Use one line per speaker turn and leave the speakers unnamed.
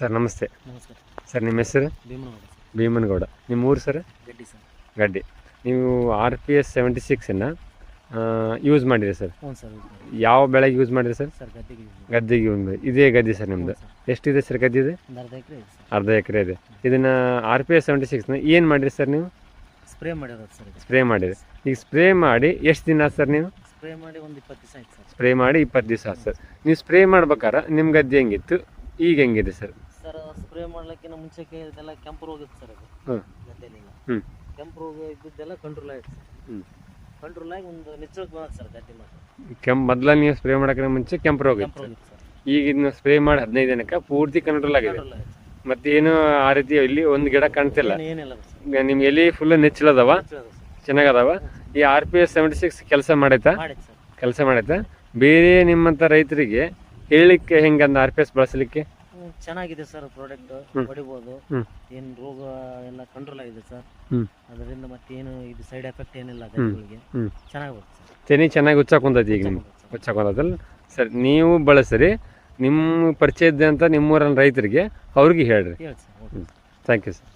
Sir ನಮಸ್ತೆ.
ನಮಸ್ಕಾರ.
Sir ನಿಮ್ಮ ಹೆಸರು?
ಭೀಮನಗೌಡ
ನಿಮ್ಮ ಊರು ಸರ್?
ಗಡ್ಡಿ ಸರ್.
ಗಡ್ಡಿ. ನೀವು ಆರ್ ಪಿ ಎಸ್ ಸೆವೆಂಟಿ ಸಿಕ್ಸನ್ನು ಯೂಸ್ ಮಾಡಿರಿ ಸರ್.
ಹ್ಞೂ ಸರ್
ಯಾವ ಬೆಳೆಗೆ ಯೂಸ್ ಮಾಡಿರಿ ಸರ್?
ಸರ್ ಗದ್ದೆಗೆ use ಮಾಡಿ.
ಗದ್ದೆಗೆ ಒಂದು ಇದೇ ಗದ್ದೆ ಸರ್ ನಿಮ್ಮದು
ಸರ್.
ಎಷ್ಟಿದೆ ಸರ್ ಗದ್ದೆ ಇದೆ?
ಒಂದು ಅರ್ಧ ಎಕರೆ ಇದೆ ಸರ್.
ಅರ್ಧ ಎಕರೆ ಇದೆ. ಇದನ್ನು ಆರ್ ಪಿ ಎಸ್ ಸೆವೆಂಟಿ ಸಿಕ್ಸ್ನ ಏನು ಮಾಡಿರಿ ಸರ್ ನೀವು?
ಸ್ಪ್ರೇ ಮಾಡಿರೋದು ಸರ್ ಇದು.
ಸ್ಪ್ರೇ ಮಾಡಿರಿ. ಈಗ ಸ್ಪ್ರೇ ಮಾಡಿ ಎಷ್ಟು ದಿನ ಆಯ್ತು ಸರ್ ನೀವು?
ಸ್ಪ್ರೇ ಮಾಡಿ ಒಂದು ಇಪ್ಪತ್ತು ದಿವಸ ಆಯ್ತು ಸರ್.
ಸ್ಪ್ರೇ ಮಾಡಿ ಇಪ್ಪತ್ತು ದಿವಸ ಆಯ್ತು ಸರ್. ನೀವು ಸ್ಪ್ರೇ ಮಾಡ್ಬೇಕಾರ ನಿಮ್ಮ ಗದ್ದೆ ಹೆಂಗಿತ್ತು? ಈಗ ಹೆಂಗಿದೆ ಸರ್?
ಸ್ಪ್ರೇ ಮಾಡ್ಲಿಕ್ಕಿಂತ ಮುಂಚೆ ಇದೆಲ್ಲ ಕೆಂಪು ರೋಗ ಇತ್ತು ಸರ್ ಅದು.
ಹ್ಮ್.
ಗದ್ದೆಲಿಲ್ಲ
ಹ್ಮ್.
ಕೆಂಪು ರೋಗ ಇದ್ದಿದ್ದೆಲ್ಲ ಕಂಟ್ರೋಲ್ ಆಯ್ತು ಸರ್.
ಹ್ಮ್.
ಕಂಟ್ರೋಲ್ ಆಗಿ ಒಂದು ನಿಚ್ಚಳಕ್ಕೆ ಬಂದ ಸರ್ ಗದ್ದೆ ಮಾತ್ರ.
ಕೆಂಪು ಮೊದ್ಲ ನೀವು ಸ್ಪ್ರೇ ಮಾಡೋಕ್ಕಿಂತ ಮುಂಚೆ ಕೆಂಪು ರೋಗ
ಕೆಂಪು
ಇತ್ತು
ರೋಗ ಇತ್ತು ಸರ್.
ಈಗ ಇದನ್ನ ಸ್ಪ್ರೇ ಮಾಡಿ ಹದಿನೈದು ದಿನಕ್ಕೆ ಪೂರ್ತಿ ಕಂಟ್ರೋಲ್ ಆಗಿದೆ.
ಕಂಟ್ರೋಲ್ ಆಯ್ತು
ಮತ್ತೆ ಏನು ಆ ರೀತಿ ಇಲ್ಲಿ ಒಂದು ಗಿಡ ಕಾಣ್ತಿಲ್ಲ.
ಏನು- ಏನಿಲ್ಲ ಸರ್.
ಈಗ ನಿಮ್ಮ ಎಲಿ ಫುಲ್ ನೆಚ್ಚಲದವ
ಅದಾವ ಸರ್.
ಚೆನ್ನಾಗದವ? ಈ R P S seventy six ಕೆಲಸ ಮಾಡೈತಾ?
ಮಾಡಿತ್ತು ಸರ್.
ಕೆಲಸ ಮಾಡೈತಾ? ಬೇರೆ ನಿಮ್ಮಂಥ ರೈತರಿಗೆ ಹೇಳಿಕ್ಕೆ ಹೆಂಗೆ ಅಂದ ಆರ್ ಪಿ ಎಸ್ ಬಳಸಲಿಕ್ಕೆ?
ಚೆನ್ನಾಗಿದೆ ಸರ್ ಪ್ರಾಡಕ್ಟ್
ಹೊಡಿಬಹುದು
ಏನ್ ರೋಗ ಎಲ್ಲ ಕಂಟ್ರೋಲ್ ಆಗಿದೆ ಸರ್. ಅದರಿಂದ ಮತ್ತೇನು ಇದು ಸೈಡ್ ಎಫೆಕ್ಟ್ ಏನಿಲ್ಲ
ಹ್ಮ್.
ಚೆನ್ನಾಗಿ ಬರುತ್ತೆ ಸರ್.
ತೆನಿ ಚೆನ್ನಾಗಿ ಈಗ ನಿಮ್ಗೆ?
ಸರ್.
ನೀವು ಬಳಸ್ರಿ. ನಿಮ್ಮ ಪರಿಚಯ ಇದ್ದಂಥ ನಿಮ್ಮೂರನ್ನ ರೈತರಿಗೆ ಅವ್ರಿಗೆ ಹೇಳ್ರಿ. Thank you sir